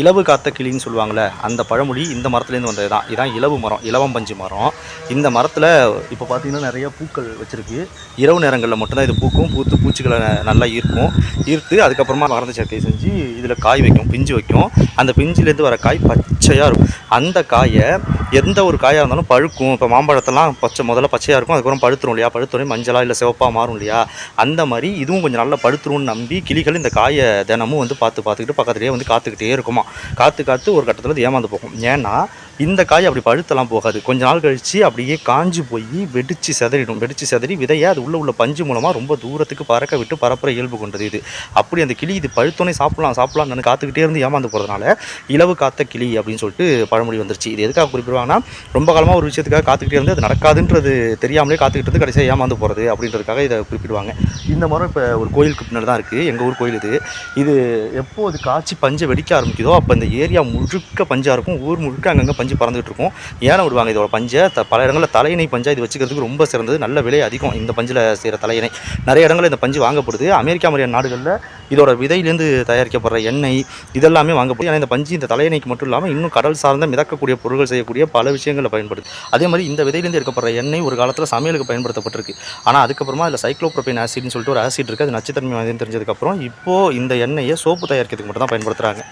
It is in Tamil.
இலவு காத்த கிளின்னு சொல்லுவாங்கள்ல அந்த பழமொழி இந்த மரத்துலேருந்து வந்தது தான் இதான் இலவு மரம் இலவம் பஞ்சு மரம். இந்த மரத்தில் இப்போ பார்த்தீங்கன்னா நிறைய பூக்கள் வச்சுருக்கு. இரவு நேரங்களில் மட்டும்தான் இது பூக்கும். பூத்து பூச்சிகளை நல்லா ஈர்க்கும். ஈர்த்து அதுக்கப்புறமா மருந்து சேர்க்கை செஞ்சு இதில் காய் வைக்கும் பிஞ்சு வைக்கும். அந்த பிஞ்சிலேருந்து வர காய் பச்சையாக இருக்கும். அந்த காயை எந்த ஒரு காயாக இருந்தாலும் பழுக்கும். இப்போ மாம்பழத்தெல்லாம் பச்சை முதல்ல பச்சையாக இருக்கும். அதுக்கப்புறம் பழுத்துரும் இல்லையா? பழுத்தோடனே மஞ்சளா இல்லை சிவப்பாக மாறும் இல்லையா? அந்த மாதிரி இதுவும் கொஞ்சம் நல்லா பழுத்துரும்னு நம்பி கிளிகள் இந்த காயை தினமும் வந்து பார்த்து பார்த்துக்கிட்டு பக்கத்துலேயே வந்து காத்துக்கிட்டே இருக்கும் காற்று காற்று ஒரு கட்டத்தில் அது ஏமாந்து போகும். ஏன்னா இந்த காய் அப்படி பழுத்தெல்லாம் போகாது. கொஞ்ச நாள் கழித்து அப்படியே காஞ்சு போய் வெடித்து செதறிடும். வெடித்து செதறி விதையை அது உள்ள உள்ள பஞ்சு மூலமாக ரொம்ப தூரத்துக்கு பறக்க விட்டு பரப்புற இயல்பு கொண்டது இது. அப்படி அந்த கிளி இது பழுத்தோனே சாப்பிடலாம் சாப்பிடலாம் நான் காத்துக்கிட்டே இருந்து ஏமாந்து போகிறதுனால இலவு காத்த கிளி அப்படின்னு சொல்லிட்டு பழமொழி வந்துருச்சு. இது எதுக்காக குறிப்பிடுவாங்கன்னா ரொம்ப காலமாக ஒரு விஷயத்துக்காக காத்துக்கிட்டே இருந்து அது நடக்காதுன்றது தெரியாமலே காத்துக்கிட்டு இருந்து கடைசியாக ஏமாந்து போகிறது அப்படின்றதுக்காக இதை குறிப்பிடுவாங்க. இந்த மரம் இப்போ ஒரு கோயிலுக்கு பின்னாடி தான் இருக்குது எங்கள் ஊர் கோயில் இது. இது எப்போது காய்ச்சி பஞ்சை வெடிக்க ஆரம்பிக்குதோ அப்போ இந்த ஏரியா முழுக்க பஞ்சாக இருக்கும். ஊர் முழுக்க அங்கங்கே பஞ்சு பறந்துகிட்டு இருக்கும். ஏலம் விடுவாங்க இதோட பஞ்சை? த பல இடங்களில் தலையணை பஞ்சா இது வச்சுக்கிறதுக்கு ரொம்ப சிறந்தது. நல்ல விலை அதிகம் இந்த பஞ்சில் செய்கிற தலையணை. நிறைய இடங்களில் இந்த பஞ்சு வாங்கப்படுது. அமெரிக்கா மாதிரியான நாடுகளில் இதோட விதையிலேருந்து தயாரிக்கப்படுற எண்ணெய் இதெல்லாமே வாங்கப்படுது. ஏன்னா இந்த பஞ்சு இந்த தலையணைக்கு மட்டும் இல்லாமல் இன்னும் கடல் சார்ந்த மிதக்கக்கூடிய பொருட்கள் செய்யக்கூடிய பல விஷயங்களில் பயன்படுது. அதே மாதிரி இந்த விதையிலேருந்து எடுக்கப்படுற எண்ணெய் ஒரு காலத்தில் சமையலுக்கு பயன்படுத்தப்பட்டிருக்கு. ஆனால் அதுக்கப்புறமா அதில் சைக்ளோப்ரோபின் ஆசிட்னு சொல்லிட்டு ஒரு ஆசிட் இருக்குது அது நச்சுத்தன்மை வாய்ந்ததுன்னு தெரிஞ்சதுக்கப்புறம் இப்போது இந்த எண்ணெயை சோப்பு தயாரிக்கிறதுக்கு மட்டும் தான் பயன்படுத்துகிறாங்க